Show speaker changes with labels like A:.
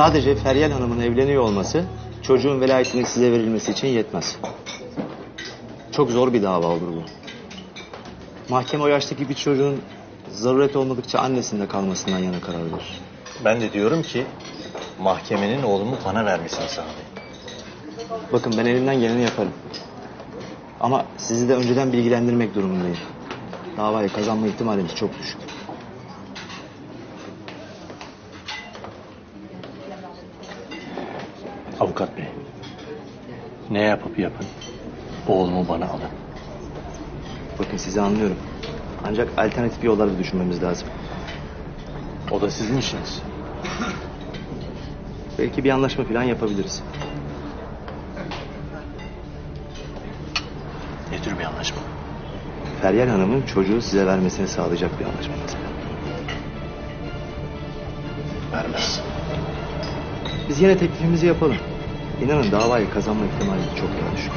A: Sadece Feryal Hanım'ın evleniyor olması çocuğun velayetinin size verilmesi için yetmez. Çok zor bir dava olur bu. Mahkeme o yaştaki bir çocuğun zaruret olmadıkça annesinde kalmasından yana karar verir.
B: Ben de diyorum ki mahkemenin oğlumu bana vermesini sağlayın.
A: Bakın ben elimden geleni yaparım. Ama sizi de önceden bilgilendirmek durumundayım. Davayı kazanma ihtimalimiz çok düşük.
B: Avukat bey. Ne yapıp yapın oğlumu bana alın.
A: Bakın sizi anlıyorum. Ancak alternatif yolları da düşünmemiz lazım.
B: O da sizin işiniz.
A: Belki bir anlaşma falan yapabiliriz.
B: Ne tür bir anlaşma?
A: Feryal Hanım'ın çocuğu size vermesini sağlayacak bir anlaşma.
B: Vermez.
A: Biz yine teklifimizi yapalım. İnanın davayı kazanma ihtimalimiz çok daha düşük.